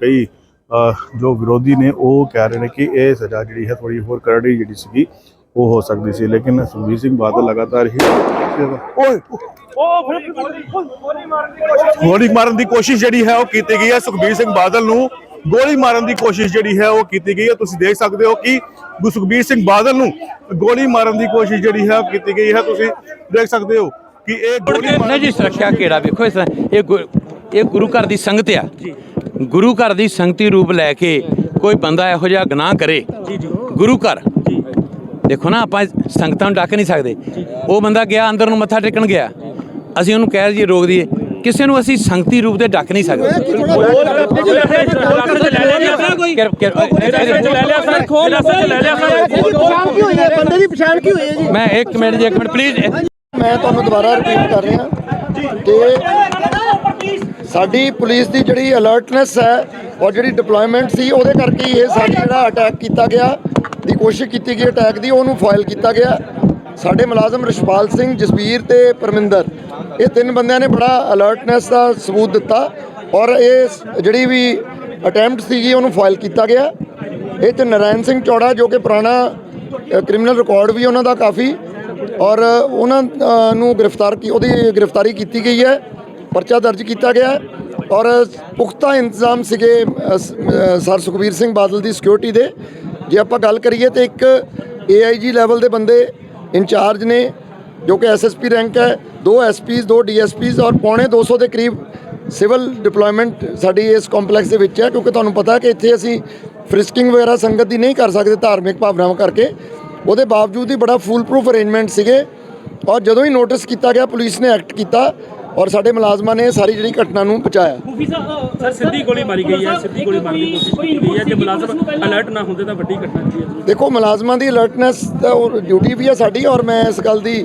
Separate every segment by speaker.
Speaker 1: ਕਈ ਜੋ ਵਿਰੋਧੀ ਨੇ ਉਹ ਕਹਿ ਰਹੇ ਨੇ ਕਿ ਇਹ ਸਜ਼ਾ ਜਿਹੜੀ ਹੈ ਥੋੜੀ ਹੋਰ ਕਰੜੀ ਜਿਹੜੀ ਸੀਗੀ ਉਹ ਹੋ ਸਕਦੀ ਸੀ। ਲੇਕਿਨ ਸੁਖਬੀਰ ਸਿੰਘ ਬਾਦਲ ਲਗਾਤਾਰ ਹੀ ਓਏ ਗੋਲੀ ਮਾਰਨ ਦੀ ਕੋਸ਼ਿਸ਼ ਜਿਹੜੀ ਹੈ ਉਹ ਕੀਤੀ ਗਈ ਹੈ। ਸੁਖਬੀਰ ਸਿੰਘ ਬਾਦਲ ਨੂੰ ਗੋਲੀ ਮਾਰਨ ਦੀ ਕੋਸ਼ਿਸ਼ ਜਿਹੜੀ ਹੈ ਉਹ ਕੀਤੀ ਗਈ ਹੈ। ਤੁਸੀਂ ਦੇਖ ਸਕਦੇ ਹੋ ਕਿ ਸੁਖਬੀਰ ਸਿੰਘ ਬਾਦਲ ਨੂੰ ਗੋਲੀ ਮਾਰਨ ਦੀ ਕੋਸ਼ਿਸ਼ ਜਿਹੜੀ ਹੈ ਉਹ ਕੀਤੀ ਗਈ ਹੈ। ਤੁਸੀਂ ਦੇਖ ਸਕਦੇ ਹੋ ਕਿ ਇਹ ਗੋਲੀ
Speaker 2: ਨਹੀਂ ਜੀ ਸੁਰੱਖਿਆ ਕਿਹੜਾ ਵੇਖੋ ਇਸ ਇਹ ਇਹ ਗੁਰੂ ਘਰ ਦੀ ਸੰਗਤ ਆ। ਗੁਰੂ ਘਰ ਦੀ ਸੰਗਤੀ ਰੂਪ ਲੈ ਕੇ ਕੋਈ ਬੰਦਾ ਇਹੋ ਜਿਹਾ ਗੁਨਾਹ ਕਰੇ ਗੁਰੂ ਘਰ। ਦੇਖੋ ਨਾ ਆਪਾਂ ਸੰਗਤਾਂ ਨੂੰ ਡੱਕ ਨਹੀਂ ਸਕਦੇ। ਉਹ ਬੰਦਾ ਗਿਆ ਅੰਦਰ ਨੂੰ ਮੱਥਾ ਟੇਕਣ ਗਿਆ। ਅਸੀਂ ਉਹਨੂੰ ਕਹਿ ਦਈਏ ਰੋਕ ਦਈਏ। ਕਿਸੇ ਨੂੰ ਅਸੀਂ ਸੰਗਤੀ ਰੂਪ ਦੇ ਡੱਕ ਨਹੀਂ ਸਕਦੇ।
Speaker 3: ਜੀ?
Speaker 2: ਮੈਂ ਇੱਕ ਮਿੰਟ ਜੀ ਇੱਕ ਮਿੰਟ ਪਲੀਜ਼
Speaker 3: ਮੈਂ ਤੁਹਾਨੂੰ ਦੁਬਾਰਾ ਰਿਪੀਟ ਕਰ ਰਿਹਾ ਕਿ ਸਾਡੀ ਪੁਲਿਸ ਦੀ ਜਿਹੜੀ ਅਲਰਟਨੈਸ ਹੈ, ਔਰ ਜਿਹੜੀ ਡਿਪਲੋਇਮੈਂਟ ਸੀ, ਉਹਦੇ ਕਰਕੇ ਹੀ ਇਹ ਸਾਡਾ ਜਿਹੜਾ ਅਟੈਕ ਕੀਤਾ ਗਿਆ, ਦੀ ਕੋਸ਼ਿਸ਼ ਕੀਤੀ ਗਈ ਅਟੈਕ ਦੀ, ਉਹਨੂੰ ਫਾਇਲ ਕੀਤਾ ਗਿਆ। ਸਾਡੇ ਮੁਲਾਜ਼ਮ ਰਿਸ਼ਪਾਲ ਸਿੰਘ, ਜਸਬੀਰ ਤੇ ਪਰਮਿੰਦਰ, ਇਹ ਤਿੰਨ ਬੰਦਿਆਂ ਨੇ ਬੜਾ ਅਲਰਟਨੈਸ ਦਾ ਸਬੂਤ ਦਿੱਤਾ, ਔਰ ਇਹ ਜਿਹੜੀ ਵੀ ਅਟੈਂਪਟ ਸੀਗੀ, ਉਹਨੂੰ ਫਾਇਲ ਕੀਤਾ ਗਿਆ। ਇਹ ਤੇ ਨਰਾਇਣ ਸਿੰਘ ਚੌੜਾ, ਜੋ ਕਿ ਪੁਰਾਣਾ ਕ੍ਰਿਮੀਨਲ ਰਿਕਾਰਡ ਵੀ ਉਹਨਾਂ ਦਾ ਕਾਫੀ, ਔਰ ਉਹਨਾਂ ਨੂੰ ਗ੍ਰਿਫਤਾਰ ਕੀ, ਉਹਦੀ ਗ੍ਰਿਫਤਾਰੀ ਕੀਤੀ ਗਈ ਹੈ। ਪਰਚਾ ਦਰਜ ਕੀਤਾ ਗਿਆ ਔਰ ਪੁਖਤਾ ਇੰਤਜ਼ਾਮ ਸੀਗੇ ਸਰ ਸੁਖਬੀਰ ਸਿੰਘ ਬਾਦਲ ਦੀ ਸਿਕਿਉਰਿਟੀ ਦੇ। ਜੇ ਆਪਾਂ ਗੱਲ ਕਰੀਏ ਤੇ ਇੱਕ ਏਆਈਜੀ ਲੈਵਲ ਦੇ ਬੰਦੇ ਇੰਚਾਰਜ ਨੇ, ਜੋ ਕਿ ਐਸਐਸਪੀ ਰੈਂਕ ਹੈ, ਦੋ ਐਸਪੀਸ ਦੋ ਡੀਐਸਪੀਸ ਔਰ ਪੌਣੇ 200 ਦੇ ਕਰੀਬ ਸਿਵਲ ਡਿਪਲੋਇਮੈਂਟ ਸਾਡੀ ਇਸ ਕੰਪਲੈਕਸ ਦੇ ਵਿੱਚ ਹੈ, ਕਿਉਂਕਿ ਤੁਹਾਨੂੰ ਪਤਾ ਹੈ ਕਿ ਇੱਥੇ ਅਸੀਂ ਫ੍ਰਿਸਕਿੰਗ ਵਗੈਰਾ ਸੰਗਤ ਦੀ ਨਹੀਂ ਕਰ ਸਕਦੇ, ਧਾਰਮਿਕ ਭਾਵਨਾਵਾਂ ਕਰਕੇ। ਉਹਦੇ ਬਾਵਜੂਦ ਹੀ ਬੜਾ ਫੂਲ ਪ੍ਰੂਫ ਅਰੇਂਜਮੈਂਟ ਸੀਗੇ। ਔਰ ਜਦੋਂ ਹੀ ਨੋਟਿਸ ਕੀਤਾ ਗਿਆ, ਪੁਲਿਸ ਨੇ ਐਕਟ ਕੀਤਾ ਔਰ ਸਾਡੇ ਮੁਲਾਜ਼ਮਾਂ ਨੇ ਸਾਰੀ ਜਿਹੜੀ ਘਟਨਾ ਨੂੰ ਪਹੁੰਚਾਇਆ।
Speaker 4: ਖੂਫੀ ਸਾਹਿਬ ਸਰ ਸਿੱਧੀ ਗੋਲੀ ਮਾਰੀ ਗਈ ਹੈ ਸਿੱਧੀ ਗੋਲੀ ਮਾਰਨ ਦੀ ਕੋਸ਼ਿਸ਼ ਕੀਤੀ ਗਈ ਹੈ ਜੇ ਮੁਲਾਜ਼ਮ ਅਲਰਟ ਨਾ ਹੁੰਦੇ ਤਾਂ ਵੱਡੀ ਘਟਨਾ ਸੀ
Speaker 3: ਦੇਖੋ ਮੁਲਾਜ਼ਮਾਂ ਦੀ ਅਲਰਟਨੈਸ ਤਾਂ ਉਹ ਡਿਊਟੀ ਵੀ ਹੈ ਸਾਡੀ ਔਰ ਮੈਂ ਇਸ ਗੱਲ ਦੀ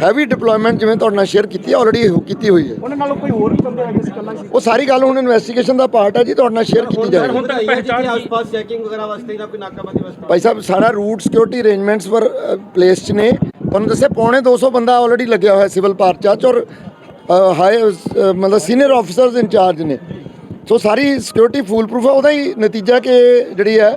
Speaker 3: ਹੈਵੀ ਡਿਪਲੋਇਮੈਂਟ ਜਿਵੇਂ ਤੁਹਾਡੇ ਨਾਲ ਸ਼ੇਅਰ ਕੀਤੀ ਹੈ ਆਲਰੇਡੀ ਕੀਤੀ ਹੋਈ ਹੈ।
Speaker 5: ਉਹਨਾਂ ਨਾਲੋਂ ਕੋਈ ਹੋਰ ਵੀ ਬੰਦੇ ਹੈਗੇ ਸੀ ਕੱਲਾ ਸੀ?
Speaker 3: ਉਹ ਸਾਰੀ ਗੱਲ ਹੁਣ ਇਨਵੈਸਟੀਗੇਸ਼ਨ ਦਾ ਪਾਰਟ ਹੈ ਜੀ ਤੁਹਾਡੇ ਨਾਲ ਸ਼ੇਅਰ ਕੀਤੀ ਜਾਏਗੀ।
Speaker 4: ਹੁਣ ਤੱਕ ਪਹਿਚਾਣ ਕੀ
Speaker 5: ਆਸ-ਪਾਸ ਚੈਕਿੰਗ ਵਗੈਰਾ ਵਾਸਤੇ ਜਾਂ ਕੋਈ ਨਾਕਾਬੰਦੀ ਵਾਸਤੇ?
Speaker 3: ਭਾਈ ਸਾਹਿਬ ਸਾਰਾ ਰੂਟ ਸਿਕਿਉਰਿਟੀ ਅਰੇਂਜਮੈਂਟਸ ਪਰ ਪਲੇਸ ਚ ਨੇ। ਤੁਹਾਨੂੰ ਦੱਸਿਆ ਪੌਣੇ 200 ਬੰਦਾ ਆਲਰੇਡੀ ਲੱਗਿਆ ਹੋਇਆ ਸਿਵਲ ਪਾਰਚਾ ਚ ਔਰ ਹਾਈ ਮਤਲਬ ਸੀਨੀਅਰ ਆਫੀਸਰਸ ਇੰਚਾਰਜ ਨੇ। ਸੋ ਸਾਰੀ ਸਿਕਿਉਰਿਟੀ ਫੂਲ ਪ੍ਰੂਫ ਹੈ ਉਹਦਾ ਹੀ ਨਤੀਜਾ ਕਿ ਜਿਹੜੀ ਹੈ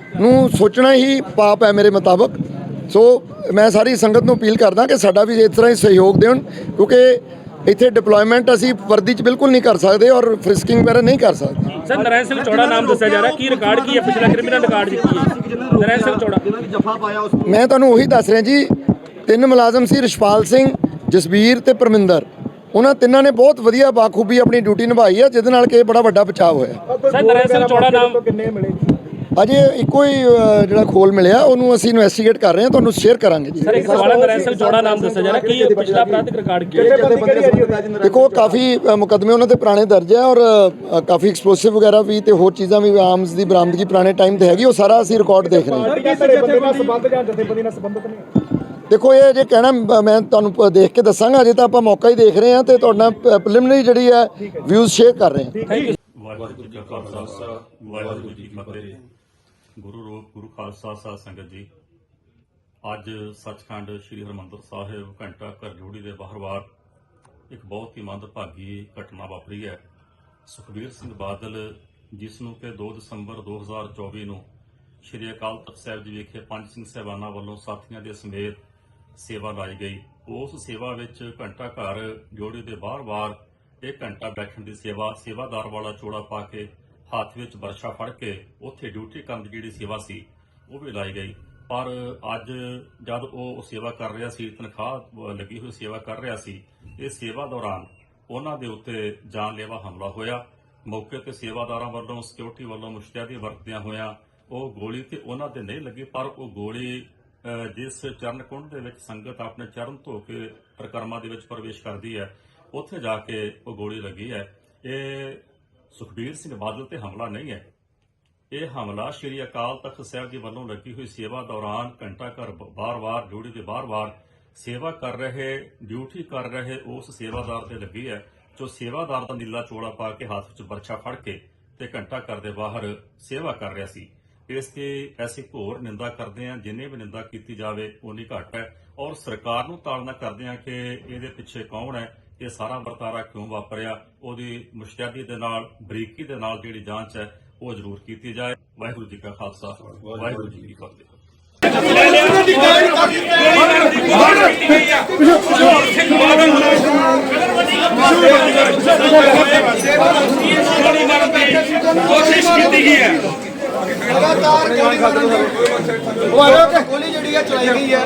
Speaker 3: ਨੂੰ ਸੋਚਣਾ ਹੀ ਪਾਪ ਹੈ ਮੇਰੇ ਮੁਤਾਬਕ। ਸੋ ਮੈਂ ਸਾਰੀ ਸੰਗਤ ਨੂੰ ਅਪੀਲ ਕਰਦਾ ਕਿ ਸਾਡਾ ਵੀ ਇਸ ਤਰ੍ਹਾਂ ਹੀ ਸਹਿਯੋਗ ਦੇਣ ਕਿਉਂਕਿ ਇੱਥੇ ਡਿਪਲੋਇਮੈਂਟ ਅਸੀਂ ਵਰਦੀ 'ਚ ਬਿਲਕੁਲ ਨਹੀਂ ਕਰ ਸਕਦੇ ਔਰ ਫ੍ਰਿਸਕਿੰਗ ਵਗੈਰਾ ਨਹੀਂ ਕਰ ਸਕਦੇ।
Speaker 4: ਸਰ ਨਰਾਇਣ ਸਿੰਘ ਚੌੜਾ ਨਾਮ ਦੱਸਿਆ ਜਾ ਰਿਹਾ। ਕੀ ਰਿਕਾਰਡ ਕੀ ਹੈ? ਪਿਛਲਾ ਕ੍ਰਿਮੀਨਲ ਰਿਕਾਰਡ ਕੀ ਹੈ? ਨਰਾਇਣ ਸਿੰਘ ਚੌੜਾ।
Speaker 5: ਜਫਾ ਪਾਇਆ ਉਸ
Speaker 3: ਮੈਂ ਤੁਹਾਨੂੰ ਉਹੀ ਦੱਸ ਰਿਹਾ ਜੀ ਤਿੰਨ ਮੁਲਾਜ਼ਮ ਸੀ ਰਿਸ਼ਪਾਲ ਸਿੰਘ ਜਸਬੀਰ ਤੇ ਪਰਮਿੰਦਰ। ਉਹਨਾਂ ਤਿੰਨਾਂ ਨੇ ਬਹੁਤ ਵਧੀਆ ਬਾਖੂਬੀ ਆਪਣੀ ਡਿਊਟੀ ਨਿਭਾਈ ਹੈ ਜਿਹਦੇ ਨਾਲ ਕਿ ਇਹ ਬੜਾ ਵੱਡਾ ਬਚਾਅ ਹੋਇਆ।
Speaker 4: ਸਰ ਨਰਾਇਣ ਸਿੰਘ ਚੌੜਾ ਨਾਮ
Speaker 5: ਕਿੰਨੇ ਮਿਲੇ
Speaker 3: ਅਜੇ ਇੱਕੋ ਹੀ ਅ, ਜਿਹੜਾ ਖੋਲ ਮਿਲਿਆ ਉਹਨੂੰ ਅਸੀਂ ਇਨਵੈਸਟੀਗੇਟ ਕਰ ਰਹੇ ਹਾਂ ਤੁਹਾਨੂੰ ਸ਼ੇਅਰ ਕਰਾਂਗੇ ਜੀ।
Speaker 4: ਸਰ ਇੱਕ ਸਵਾਲ ਹੈ ਨਰਾਇਣ ਸਿੰਘ ਚੌੜਾ ਨਾਮ ਦੱਸਿਆ ਜਾ ਰਿਹਾ ਕੀ ਪਿਛਲਾ ਅਪਰਾਧਿਕ ਰਿਕਾਰਡ ਕੀ ਹੈ
Speaker 3: ਦੇਖੋ ਕਾਫੀ ਅ, ਮੁਕੱਦਮੇ ਉਹਨਾਂ ਤੇ ਪੁਰਾਣੇ ਦਰਜ ਹੈ ਔਰ ਅ, ਕਾਫੀ ਐਕਸਪਲੋਸਿਵ ਵਗੈਰਾ ਵੀ ਤੇ ਹੋਰ ਚੀਜ਼ਾਂ ਵੀ ਆਰਮਸ ਦੀ ਬਰਾਮਦਗੀ ਪੁਰਾਣੇ ਟਾਈਮ ਤੇ ਹੈਗੀ ਉਹ ਸਾਰਾ ਅਸੀਂ ਰਿਕਾਰਡ ਦੇਖ ਰਹੇ ਹਾਂ।
Speaker 5: ਕਿਸੇ ਜਥੇ ਨਾਲ ਸੰਬੰਧ ਜਾਂ ਜਥੇਬੰਦੀ ਨਾਲ ਸੰਬੰਧਤ ਨਹੀਂ
Speaker 3: ਦੇਖੋ ਇਹ ਜੇ ਕਹਿਣਾ ਮ- ਮੈਂ ਤੁਹਾਨੂੰ ਪ- ਦੇਖ ਕੇ ਦੱਸਾਂਗਾ ਅਜੇ ਤਾਂ ਆਪਾਂ ਮੌਕਾ ਹੀ ਦੇਖ ਰਹੇ ਹਾਂ ਤੇ ਤੁਹਾਡਾ ਪ੍ਰੀਲਿਮਿਨਰੀ ਜਿਹੜੀ ਹੈ ਵਿਊਜ਼ ਸ਼ੇਅਰ ਕਰ ਰਹੇ ਹਾਂ।
Speaker 6: ਵਾਹਿਗੁਰੂ ਜੀ ਕਾ ਖਾਲਸਾ ਵਾਹਿਗੁਰੂ ਜੀ ਕੀ ਫਤਿਹ। ਗੁਰੂ ਰੂਪ ਗੁਰੂ ਖਾਲਸਾ ਸਾਧ ਸੰਗਤ ਜੀ, ਅੱਜ ਸੱਚਖੰਡ ਸ੍ਰੀ ਹਰਮੰਦਰ ਸਾਹਿਬ ਘੰਟਾ ਘਰ ਜੋੜੀ ਦੇ ਬਾਹਰਵਾਰ ਇੱਕ ਬਹੁਤ ਹੀ ਮੰਦਭਾਗੀ ਘਟਨਾ ਵਾਪਰੀ ਹੈ। ਸੁਖਬੀਰ ਸਿੰਘ ਬਾਦਲ, ਜਿਸ ਨੂੰ ਕਿ 2 ਦਸੰਬਰ 2024 ਨੂੰ ਸ੍ਰੀ ਅਕਾਲ ਤਖਤ ਸਾਹਿਬ ਜੀ ਵਿਖੇ ਪੰਜ ਸਿੰਘ ਸਹਿਬਾਨਾਂ ਵੱਲੋਂ ਸਾਥੀਆਂ ਦੇ ਸਮੇਤ ਸੇਵਾ ਲਾਈ ਗਈ। ਉਸ ਸੇਵਾ ਵਿੱਚ ਘੰਟਾ ਘਰ ਜੋੜੀ ਦੇ ਬਾਹਰ-ਬਾਹਰ ਇਹ ਘੰਟਾ ਬੈਠਣ ਦੀ ਸੇਵਾ, ਸੇਵਾਦਾਰ ਵਾਲਾ ਚੋੜਾ ਪਾ ਕੇ ਹੱਥ ਵਿੱਚ ਵਰਸ਼ਾ ਫੜ ਕੇ ਉੱਥੇ ਡਿਊਟੀ ਕਰਨ ਦੀ ਜਿਹੜੀ ਸੇਵਾ ਸੀ, ਉਹ ਵੀ ਲਾਈ ਗਈ। ਪਰ ਅੱਜ ਜਦ ਉਹ ਸੇਵਾ ਕਰ ਰਿਹਾ ਸੀ, ਤਨਖਾਹ ਲੱਗੀ ਹੋਈ ਸੇਵਾ ਕਰ ਰਿਹਾ ਸੀ, ਇਹ ਸੇਵਾ ਦੌਰਾਨ ਉਹਨਾਂ ਦੇ ਉੱਤੇ ਜਾਨਲੇਵਾ ਹਮਲਾ ਹੋਇਆ। ਮੌਕੇ ਤੇ ਸੇਵਾਦਾਰਾਂ ਵੱਲੋਂ ਸਿਕਿਉਰਿਟੀ ਵੱਲੋਂ ਮੁਸ਼ਤੈਦੀ ਵਰਤਦਿਆਂ ਹੋਇਆਂ ਉਹ ਗੋਲੀ ਤੇ ਉਹਨਾਂ ਤੇ ਨਹੀਂ ਲੱਗੀ, ਪਰ ਉਹ ਗੋਲੀ ਜਿਸ ਚਰਨ ਕੁੰਡ ਦੇ ਵਿੱਚ ਸੰਗਤ ਆਪਣੇ ਚਰਨ ਧੋ ਕੇ ਪ੍ਰਕਰਮਾ ਦੇ ਵਿੱਚ ਪ੍ਰਵੇਸ਼ ਕਰਦੀ ਹੈ, ਉੱਥੇ ਜਾ ਕੇ ਉਹ ਗੋਲੀ ਲੱਗੀ ਹੈ। ਇਹ ਸੁਖਬੀਰ ਸਿੰਘ ਬਾਦਲ ਤੇ ਹਮਲਾ ਨਹੀਂ ਹੈ। ਇਹ ਹਮਲਾ ਸ਼੍ਰੀ ਅਕਾਲ ਤਖਤ ਸਾਹਿਬ ਜੀ ਵੱਲੋਂ ਲੱਗੀ ਹੋਈ ਸੇਵਾ ਦੌਰਾਨ ਘੰਟਾ ਘਰ ਬਾਰ-ਬਾਰ, ਡਿਊਟੀ ਦੇ ਬਾਰ-ਬਾਰ ਸੇਵਾ ਕਰ ਰਹੇ, ਡਿਊਟੀ ਕਰ ਰਹੇ ਉਸ ਸੇਵਾਦਾਰ ਤੇ ਲੱਗੀ ਹੈ, ਜੋ ਸੇਵਾਦਾਰ ਦਾ ਨੀਲਾ ਚੋਲਾ ਪਾ ਕੇ ਹੱਥ ਵਿੱਚ ਬਰਛਾ ਫੜ ਕੇ ਤੇ ਘੰਟਾ ਘਰ ਦੇ ਬਾਹਰ ਸੇਵਾ ਕਰ ਰਿਹਾ ਸੀ। ਇਸ ਤੇ ਐਸੀ ਘੋਰ ਨਿੰਦਾ ਕਰਦੇ ਆ ਜਿੰਨੇ ਵੀ ਨਿੰਦਾ ਕੀਤੀ ਜਾਵੇ ਉਨੀ ਘੱਟ ਹੈ। ਔਰ ਸਰਕਾਰ ਨੂੰ ਤਾੜਨਾ ਕਰਦੇ ਆ ਕਿ ਇਹਦੇ ਪਿੱਛੇ ਕੌਣ ਹੈ ਇਹ ਸਾਰਾ ਵਰਤਾਰਾ ਕਿਉਂ ਵਾਪਰਿਆ? ਉਹਦੀ ਮੁਸ਼ਤੈਦੀ ਦੇ ਨਾਲ ਬਰੀਕੀ ਦੇ ਨਾਲ ਜਿਹੜੀ ਜਾਂਚ ਹੈ ਉਹ ਜ਼ਰੂਰ ਕੀਤੀ ਜਾਏ। ਵਾਹਿਗੁਰੂ ਜੀ ਕਾ ਖਾਲਸਾ। ਵਾਹਿਗੁਰੂ ਜੀ ਕੀ ਫਤਿਹ।
Speaker 5: ਲਗਾਤਾਰ ਗੋਲੀ ਗੋਲੀ ਜਿਹੜੀ ਹੈ ਚਲਾਈ ਗਈ ਹੈ।